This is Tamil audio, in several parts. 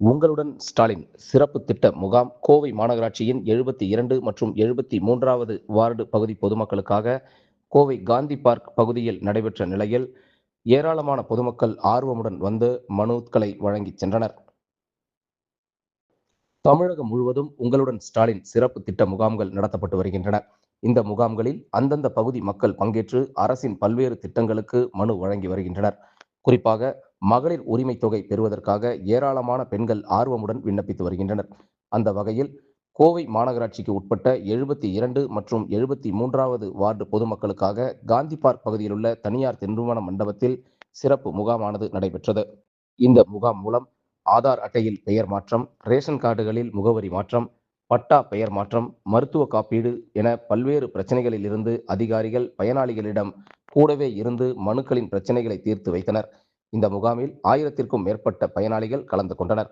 உங்களுடன் ஸ்டாலின் சிறப்பு திட்ட முகாம் கோவை மாநகராட்சியின் எழுபத்தி இரண்டு மற்றும் எழுபத்தி மூன்றாவது வார்டு பகுதி பொதுமக்களுக்காக கோவை காந்தி பார்க் பகுதியில் நடைபெற்ற நிலையில் ஏராளமான பொதுமக்கள் ஆர்வமுடன் வந்து மனுக்களை வழங்கிச் சென்றனர். தமிழகம் முழுவதும் உங்களுடன் ஸ்டாலின் சிறப்பு திட்ட முகாம்கள் நடத்தப்பட்டு வருகின்றன. இந்த முகாம்களில் அந்தந்த பகுதி மக்கள் பங்கேற்று அரசின் பல்வேறு திட்டங்களுக்கு மனு வழங்கி வருகின்றனர். குறிப்பாக மகளிர் உரிமை தொகை பெறுவதற்காக ஏராளமான பெண்கள் ஆர்வமுடன் விண்ணப்பித்து வருகின்றனர். அந்த வகையில் கோவை மாநகராட்சிக்கு உட்பட்ட எழுபத்தி இரண்டு மற்றும் எழுபத்தி மூன்றாவது வார்டு பொதுமக்களுக்காக காந்தி பார்க் பகுதியில் உள்ள தனியார் திருமண மண்டபத்தில் சிறப்பு முகாமானது நடைபெற்றது. இந்த முகாம் மூலம் ஆதார் அட்டையில் பெயர் மாற்றம் ரேஷன் கார்டுகளில் முகவரி மாற்றம் பட்டா பெயர் மாற்றம் மருத்துவ காப்பீடு என பல்வேறு பிரச்சனைகளில் இருந்து அதிகாரிகள் பயனாளிகளிடம் கூடவே இருந்து மனுக்களின் பிரச்சனைகளை தீர்த்து வைத்தனர். இந்த முகாமில் ஆயிரத்திற்கும் மேற்பட்ட பயனாளிகள் கலந்து கொண்டனர்.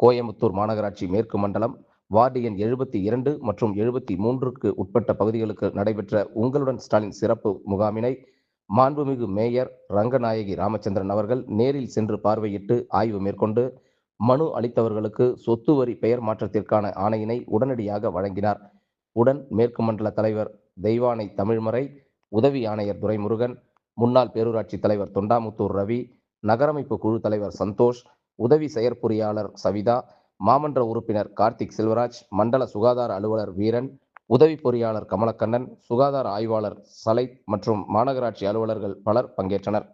கோயமுத்தூர் மாநகராட்சி மேற்கு மண்டலம் வார்டு எண் எழுபத்தி இரண்டு மற்றும் எழுபத்தி மூன்றுக்கு உட்பட்ட பகுதிகளுக்கு நடைபெற்ற உங்களுடன் ஸ்டாலின் சிறப்பு முகாமினை மாண்புமிகு மேயர் ரங்கநாயகி ராமச்சந்திரன் அவர்கள் நேரில் சென்று பார்வையிட்டு ஆய்வு மேற்கொண்டு மனு அளித்தவர்களுக்கு சொத்து வரி பெயர் மாற்றத்திற்கான ஆணையினை உடனடியாக வழங்கினார். உடன் மேற்கு மண்டல தலைவர் தெய்வானை தமிழ்மறை உதவி ஆணையர் துரைமுருகன் முன்னாள் பேரூராட்சி தலைவர் தொண்டாமுத்தூர் ரவி நகரமைப்பு குழு தலைவர் சந்தோஷ் உதவி செயற்பொறியாளர் சவிதா மாமன்ற உறுப்பினர் கார்த்திக் செல்வராஜ் மண்டல சுகாதார அலுவலர் வீரன் உதவி பொறியாளர் கமலக்கண்ணன் சுகாதார ஆய்வாளர் சலை மற்றும் மாநகராட்சி அலுவலர்கள் பலர் பங்கேற்றனர்.